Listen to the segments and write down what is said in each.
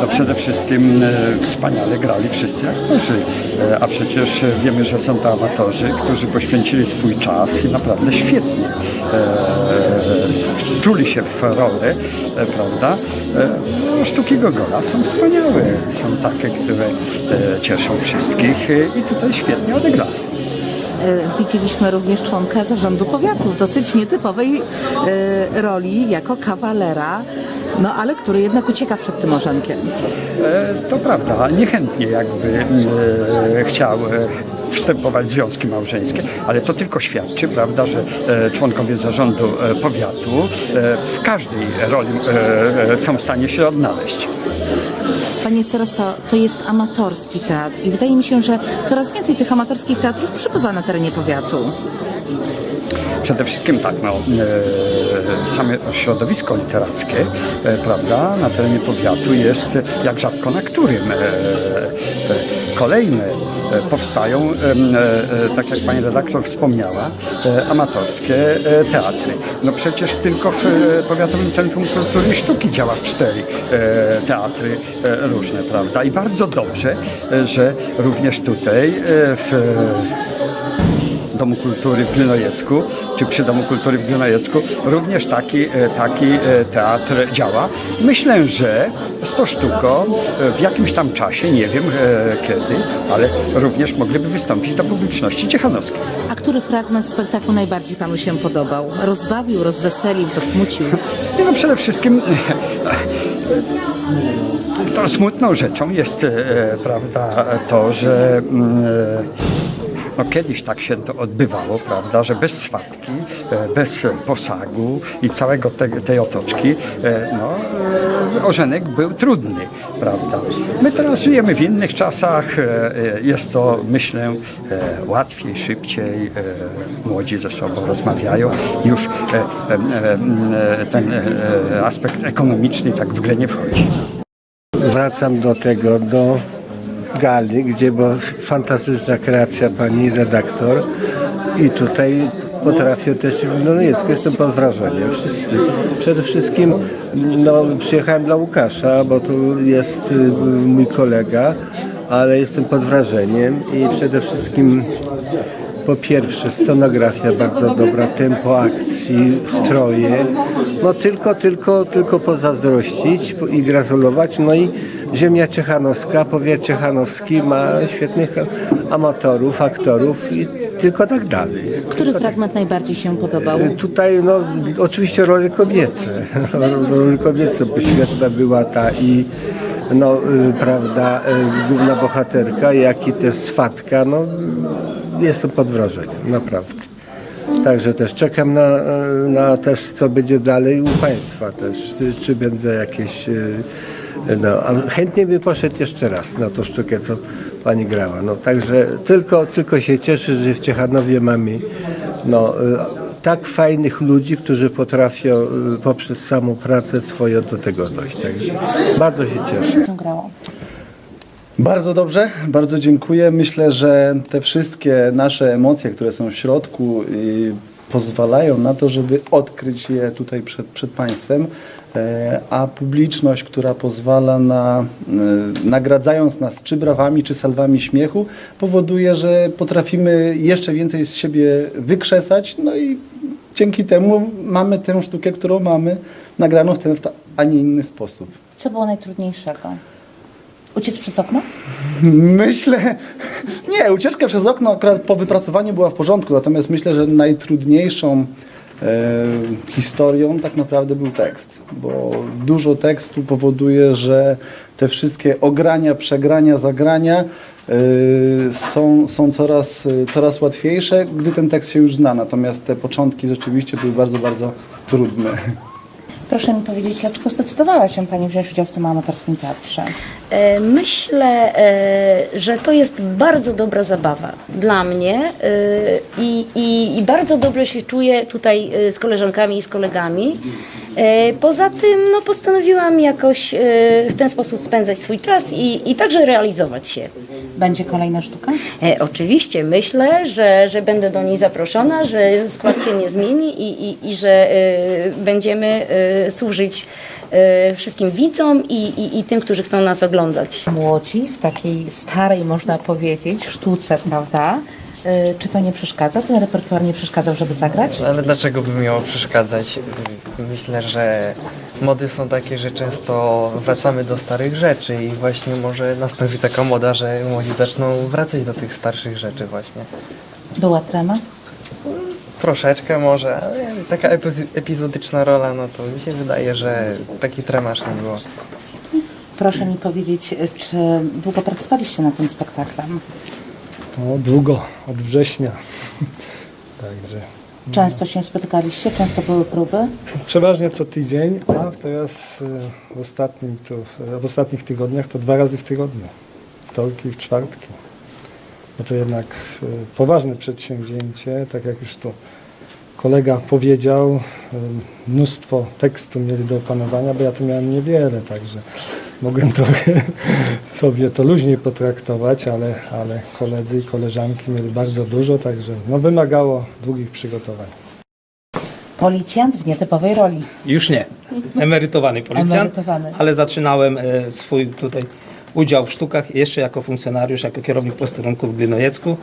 no przede wszystkim e, wspaniale grali wszyscy aktorzy. E, a przecież wiemy, że są to amatorzy, którzy poświęcili swój czas i naprawdę świetnie e, czuli się w rolę, e, prawda? E, no, sztuki Gogola są wspaniałe, są takie, które e, cieszą wszystkich e, i tutaj świetnie odegrali. E, Widzieliśmy również członka zarządu powiatu w dosyć nietypowej e, roli jako kawalera, no ale który jednak ucieka przed tym orzenkiem. E, To prawda, niechętnie jakby chciał wstępować w związki małżeńskie, ale to tylko świadczy, prawda, że członkowie zarządu powiatu w każdej roli są w stanie się odnaleźć. Panie starosto, to jest amatorski teatr i wydaje mi się, że coraz więcej tych amatorskich teatrów przybywa na terenie powiatu. Przede wszystkim tak, no, e, same środowisko literackie, e, prawda, na terenie powiatu jest jak rzadko na którym. E, e, kolejne e, powstają, e, e, tak jak pani redaktor wspomniała, amatorskie teatry. No przecież tylko w Powiatowym Centrum Kultury i Sztuki działa cztery teatry różne, prawda, i bardzo dobrze, że również tutaj w Domu Kultury w Gnojecku, czy przy Domu Kultury w Gnojecku, również taki, e, taki e, teatr działa. Myślę, że z tą sztuką e, w jakimś tam czasie, nie wiem kiedy, ale również mogliby wystąpić do publiczności ciechanowskiej. A który fragment spektaklu najbardziej panu się podobał? Rozbawił, rozweselił, zasmucił? Nie, No przede wszystkim to smutną rzeczą jest prawda, to, że mm, no kiedyś tak się to odbywało, prawda, że bez swatki, e, bez posagu i całego te, tej otoczki, e, no, e, ożenek był trudny, prawda. My teraz żyjemy w innych czasach, jest to, myślę, łatwiej, szybciej, młodzi ze sobą rozmawiają, już ten aspekt ekonomiczny tak w grę nie wchodzi. Wracam do tego, do gali, gdzie była fantastyczna kreacja pani redaktor i tutaj potrafię też w Gnojecku, jestem pod wrażeniem wszyscy. Przede wszystkim no, przyjechałem dla Łukasza, bo tu jest y, mój kolega, ale jestem pod wrażeniem i przede wszystkim po pierwsze scenografia bardzo dobra, tempo akcji, stroje. No tylko, tylko, tylko pozazdrościć i gratulować. No i ziemia ciechanowska, powiat ciechanowski ma świetnych amatorów, aktorów i tylko tak dalej. Który fragment najbardziej się podobał? Tutaj no oczywiście role kobiece. Role kobiece, bo świetna była ta i no y, prawda, y, główna bohaterka, jak i też swatka, no jestem pod wrażeniem, naprawdę. Także też czekam na, y, na też co będzie dalej u Państwa też, czy, będzie jakieś no, a chętnie by poszedł jeszcze raz na tą sztukę, co Pani grała. No, także tylko, tylko się cieszę, że w Ciechanowie mamy no, tak fajnych ludzi, którzy potrafią y, poprzez samą pracę swoją do tego dojść. Także bardzo się cieszę. Grało. Bardzo dobrze, bardzo dziękuję. Myślę, że te wszystkie nasze emocje, które są w środku, pozwalają na to, żeby odkryć je tutaj przed, przed Państwem, E, a publiczność, która pozwala na, y, nagradzając nas czy brawami, czy salwami śmiechu, powoduje, że potrafimy jeszcze więcej z siebie wykrzesać, no i dzięki temu mamy tę sztukę, którą mamy, nagraną w ten, a nie inny sposób. Co było najtrudniejszego? Uciec przez okno? Myślę, nie, ucieczka przez okno akurat po wypracowaniu była w porządku, natomiast myślę, że najtrudniejszą e, historią tak naprawdę był tekst, bo dużo tekstu powoduje, że te wszystkie ogrania, przegrania, zagrania są, są coraz, coraz łatwiejsze, gdy ten tekst się już zna, natomiast te początki rzeczywiście były bardzo, bardzo trudne. Proszę mi powiedzieć, dlaczego zdecydowała się Pani wziąć udział w tym amatorskim teatrze? E, Myślę, e, że to jest bardzo dobra zabawa dla mnie e, i, i, i bardzo dobrze się czuję tutaj z koleżankami i z kolegami. Poza tym no, postanowiłam jakoś w ten sposób spędzać swój czas i, i także realizować się. Będzie kolejna sztuka? E, oczywiście myślę, że, że będę do niej zaproszona, że skład się nie zmieni i, i, i że e, będziemy e, służyć e, wszystkim widzom i, i, i tym, którzy chcą nas oglądać. Młodzi w takiej starej, można powiedzieć, sztuce, prawda? Y, Czy to nie przeszkadza? Ten repertuar nie przeszkadzał, żeby zagrać? No, Ale dlaczego by miało przeszkadzać? Myślę, że mody są takie, że często wracamy do starych rzeczy i właśnie może nastąpi taka moda, że młodzi zaczną wracać do tych starszych rzeczy właśnie. Była trema? Troszeczkę może, ale taka epiz- epizodyczna rola, no to mi się wydaje, że taki tremasz nie było. Proszę mi powiedzieć, y, czy długo pracowaliście nad tym spektaklem? No, długo, od września. Także Często się spotykaliście? Często były próby? przeważnie co tydzień, a teraz y, w, ostatnim, tu, w ostatnich tygodniach to dwa razy w tygodniu. Wtorki i w czwartki. No to jednak y, poważne przedsięwzięcie, tak jak już to kolega powiedział, y, mnóstwo tekstu mieli do opanowania, bo ja to miałem niewiele, także mogłem trochę sobie to luźniej potraktować, ale, ale koledzy i koleżanki mieli bardzo dużo, także no, wymagało długich przygotowań. Policjant w nietypowej roli. Już nie. Emerytowany policjant. Emerytowany. Ale zaczynałem e, swój tutaj udział w sztukach jeszcze jako funkcjonariusz, jako kierownik posterunku w Glynojecku.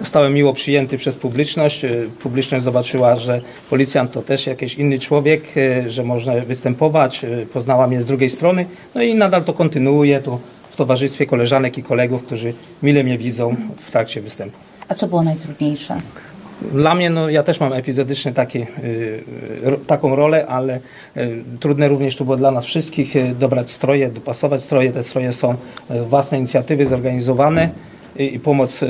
Zostałem miło przyjęty przez publiczność. E, Publiczność zobaczyła, że policjant to też jakiś inny człowiek, e, że można występować. e, Poznała mnie z drugiej strony. No i nadal to kontynuuję tu w towarzystwie koleżanek i kolegów, którzy mile mnie widzą w trakcie występu. A co było najtrudniejsze? Dla mnie, no ja też mam epizodyczny taki, y, taką rolę, ale y, trudne również to było dla nas wszystkich y, dobrać stroje, dopasować stroje. Te stroje są własne inicjatywy zorganizowane i pomoc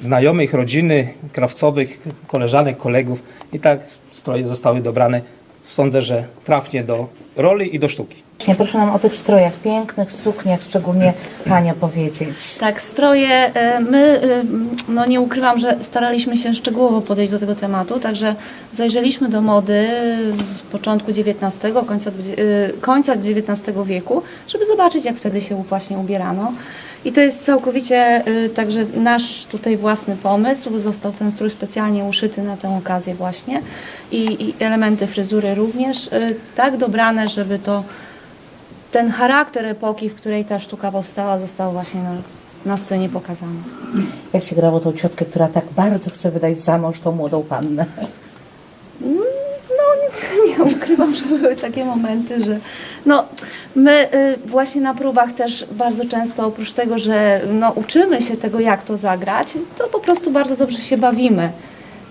znajomych, rodziny, krawcowych, koleżanek, kolegów. I tak stroje zostały dobrane. Sądzę, że trafnie do roli i do sztuki. Proszę nam o tych strojach, pięknych sukniach, szczególnie Pania powiedzieć. Tak, stroje. e, My, e, no nie ukrywam, że staraliśmy się szczegółowo podejść do tego tematu, także zajrzeliśmy do mody z początku XIX, końca, e, końca XIX wieku, żeby zobaczyć, jak wtedy się właśnie ubierano. I to jest całkowicie także nasz tutaj własny pomysł. Został ten strój specjalnie uszyty na tę okazję właśnie i, i elementy fryzury również tak dobrane, żeby to ten charakter epoki, w której ta sztuka powstała, został właśnie na, na scenie pokazany. Jak się grało tą ciotkę, która tak bardzo chce wydać za mąż tą młodą pannę? No, nie, nie ukrywam, że były takie momenty, że no, my y, właśnie na próbach też bardzo często, oprócz tego, że no, uczymy się tego, jak to zagrać, to po prostu bardzo dobrze się bawimy.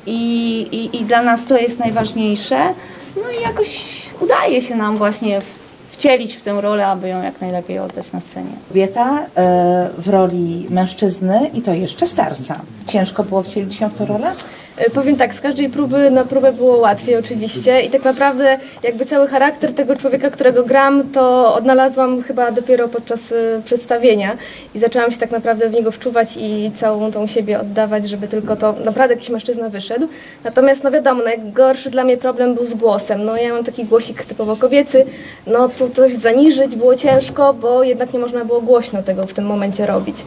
I, i, I dla nas to jest najważniejsze. No i jakoś udaje się nam właśnie w, wcielić w tę rolę, aby ją jak najlepiej oddać na scenie. Kobieta e, w roli mężczyzny i to jeszcze starca. Ciężko było wcielić się w tę rolę? E, Powiem tak, z każdej próby na próbę było łatwiej oczywiście i tak naprawdę jakby cały charakter tego człowieka, którego gram, to odnalazłam chyba dopiero podczas e, przedstawienia i zaczęłam się tak naprawdę w niego wczuwać i całą tą siebie oddawać, żeby tylko to naprawdę jakiś mężczyzna wyszedł. Natomiast no wiadomo, najgorszy dla mnie problem był z głosem. No ja mam taki głosik typowo kobiecy, no tu coś zaniżyć było ciężko, bo jednak nie można było głośno tego w tym momencie robić.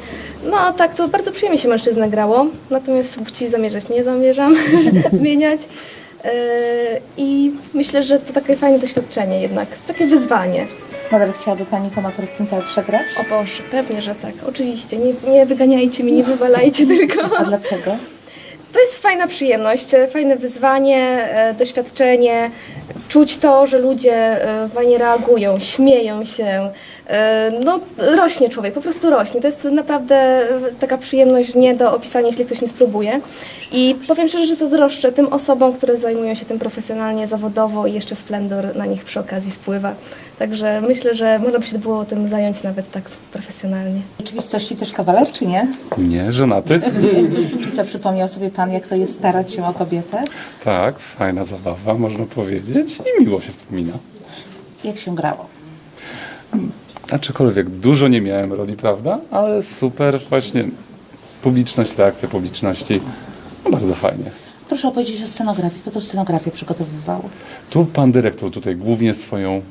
No tak to bardzo przyjemnie się mężczyznę grało, natomiast płci zamierzać nie zamierzam zmieniać. Yy, I myślę, że to takie fajne doświadczenie jednak, takie wyzwanie. Nadal chciałaby Pani w amatorskim teatrze grać? O Boże, pewnie, że tak, oczywiście. Nie, nie wyganiajcie mnie, nie wywalajcie tylko. A dlaczego? To jest fajna przyjemność, e, fajne wyzwanie, e, doświadczenie, czuć to, że ludzie e, fajnie reagują, śmieją się. E, No, rośnie człowiek, po prostu rośnie. To jest naprawdę e, taka przyjemność nie do opisania, jeśli ktoś nie spróbuje. I powiem szczerze, że zazdroszczę tym osobom, które zajmują się tym profesjonalnie, zawodowo i jeszcze splendor na nich przy okazji spływa. Także myślę, że można by się było tym zająć nawet tak profesjonalnie. W rzeczywistości też kawaler, czy nie? Nie, żonaty. Czy co przypomniał sobie Pan, jak to jest starać się o kobietę? Tak, fajna zabawa, można powiedzieć. I miło się wspomina. Jak się grało? Aczkolwiek dużo nie miałem roli, prawda? Ale super, właśnie publiczność, reakcja publiczności. No bardzo fajnie. Proszę opowiedzieć o scenografii. Kto tą scenografię przygotowywał? Tu pan dyrektor tutaj głównie swoją e,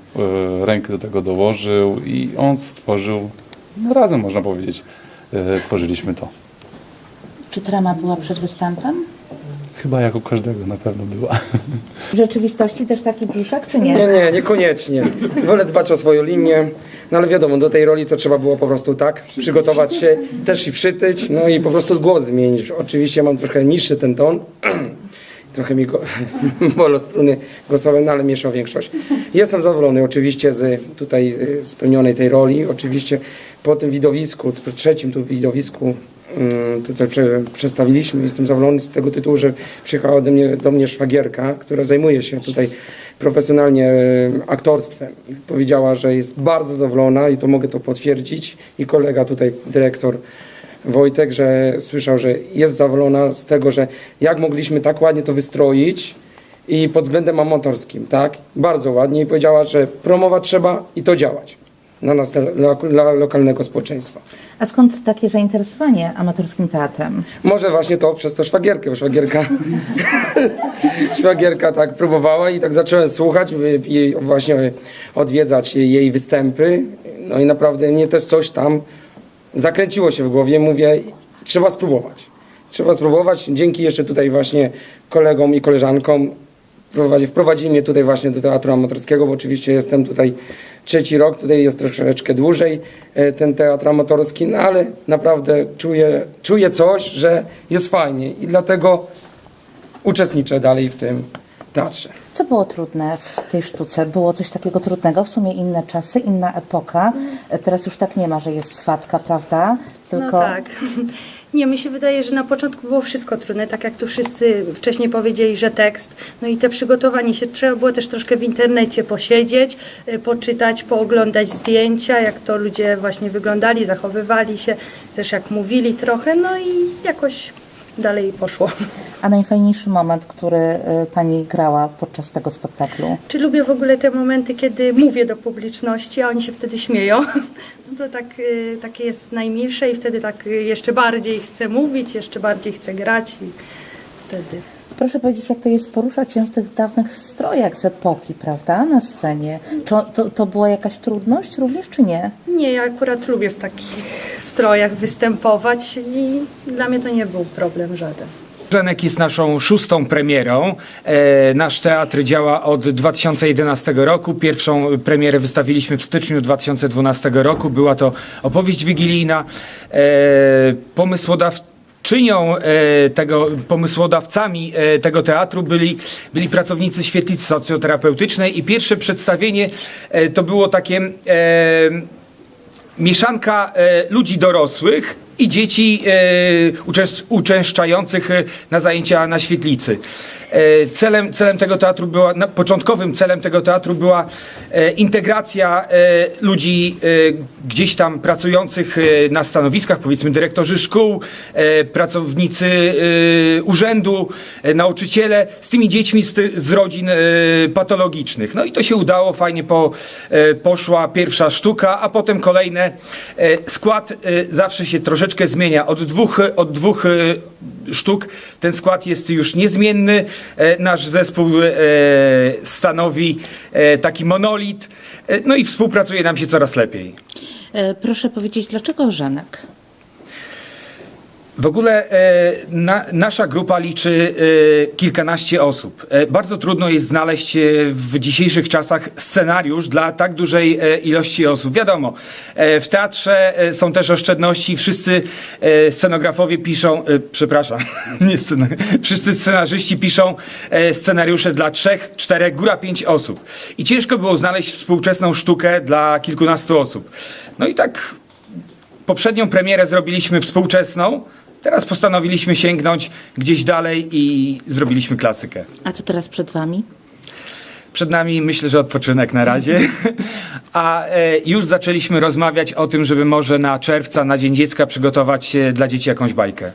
rękę do tego dołożył i on stworzył, no razem można powiedzieć, e, tworzyliśmy to. Czy trema była przed występem? Chyba jak u każdego na pewno była. W rzeczywistości też taki brzuszek, czy nie? Nie, nie, niekoniecznie. Wolę dbać o swoją linię, no ale wiadomo, do tej roli to trzeba było po prostu tak, przygotować się, też i przytyć, no i po prostu głos zmienić. Oczywiście mam trochę niższy ten ton, trochę mi go, bolą struny głosowe, no ale mieszał większość. Jestem zadowolony oczywiście z tutaj y, spełnionej tej roli, oczywiście po tym widowisku, trzecim tu widowisku, to co prze, przedstawiliśmy, jestem zadowolony z tego tytułu, że przyjechała do mnie, do mnie szwagierka, która zajmuje się tutaj profesjonalnie e, aktorstwem. Powiedziała, że jest bardzo zadowolona i to mogę to potwierdzić. I kolega tutaj, dyrektor Wojtek, że słyszał, że jest zadowolona z tego, że jak mogliśmy tak ładnie to wystroić i pod względem amatorskim, tak? Bardzo ładnie i powiedziała, że promować trzeba i to działać na nas, dla, dla lokalnego społeczeństwa. A skąd takie zainteresowanie amatorskim teatrem? Może właśnie to przez to szwagierkę, bo szwagierka, szwagierka tak próbowała i tak zacząłem słuchać i właśnie odwiedzać jej występy. No i naprawdę mnie też coś tam zakręciło się w głowie. Mówię, trzeba spróbować. Trzeba spróbować. Dzięki jeszcze tutaj właśnie kolegom i koleżankom prowadzi, wprowadzili mnie tutaj właśnie do teatru amatorskiego, bo oczywiście jestem tutaj trzeci rok, tutaj jest troszeczkę dłużej e, ten teatr amatorski, no ale naprawdę czuję, czuję coś, że jest fajnie i dlatego uczestniczę dalej w tym teatrze. Co było trudne w tej sztuce? Było coś takiego trudnego? W sumie inne czasy, inna epoka. Teraz już tak nie ma, że jest swatka, prawda? Tylko No tak. Nie, mi się wydaje, że na początku było wszystko trudne, tak jak tu wszyscy wcześniej powiedzieli, że tekst. No i te przygotowanie się trzeba było też troszkę w internecie posiedzieć, y, poczytać, pooglądać zdjęcia, jak to ludzie właśnie wyglądali, zachowywali się, też jak mówili trochę, no i jakoś dalej poszło. A najfajniejszy moment, który y, pani grała podczas tego spektaklu? Czy lubię w ogóle te momenty, kiedy mówię do publiczności, a oni się wtedy śmieją? No to tak, y, takie jest najmilsze i wtedy tak y, jeszcze bardziej chcę mówić, jeszcze bardziej chcę grać i wtedy. Proszę powiedzieć, jak to jest poruszać się w tych dawnych strojach z epoki, prawda? Na scenie. Czy to, to była jakaś trudność również, czy nie? Nie, ja akurat lubię w takich strojach występować i dla mnie to nie był problem żaden. Żenek jest naszą szóstą premierą. E, nasz teatr działa od 2011 roku. Pierwszą premierę wystawiliśmy w styczniu 2012 roku. Była to opowieść wigilijna. E, pomysłodawczynią e, tego, pomysłodawcami e, tego teatru byli, byli pracownicy świetlicy socjoterapeutycznej i pierwsze przedstawienie e, to było takie e, mieszanka e, ludzi dorosłych i dzieci e, uczęsz, uczęszczających e, na zajęcia na świetlicy. E, celem, celem tego teatru była, na, początkowym celem tego teatru była e, integracja e, ludzi gdzieś tam pracujących na stanowiskach, powiedzmy dyrektorzy szkół, pracownicy urzędu, nauczyciele z tymi dziećmi z, ty, z rodzin patologicznych. No i to się udało, fajnie po, poszła pierwsza sztuka, a potem kolejne. Skład zawsze się troszeczkę zmienia. Od dwóch, od dwóch sztuk ten skład jest już niezmienny. E, nasz zespół e, stanowi e, taki monolit, no i współpracuje nam się coraz lepiej. Proszę powiedzieć, dlaczego Żenek? W ogóle e, na, nasza grupa liczy e, kilkanaście osób. E, bardzo trudno jest znaleźć e, w dzisiejszych czasach scenariusz dla tak dużej e, ilości osób. Wiadomo, e, w teatrze e, są też oszczędności. Wszyscy e, scenografowie piszą, e, przepraszam, nie scena, wszyscy scenarzyści piszą e, scenariusze dla trzech, czterech, góra pięć osób. I ciężko było znaleźć współczesną sztukę dla kilkunastu osób. No i tak poprzednią premierę zrobiliśmy współczesną. Teraz postanowiliśmy sięgnąć gdzieś dalej i zrobiliśmy klasykę. A co teraz przed wami? Przed nami myślę, że odpoczynek na razie, a e, już zaczęliśmy rozmawiać o tym, żeby może na czerwca, na Dzień Dziecka przygotować e, dla dzieci jakąś bajkę.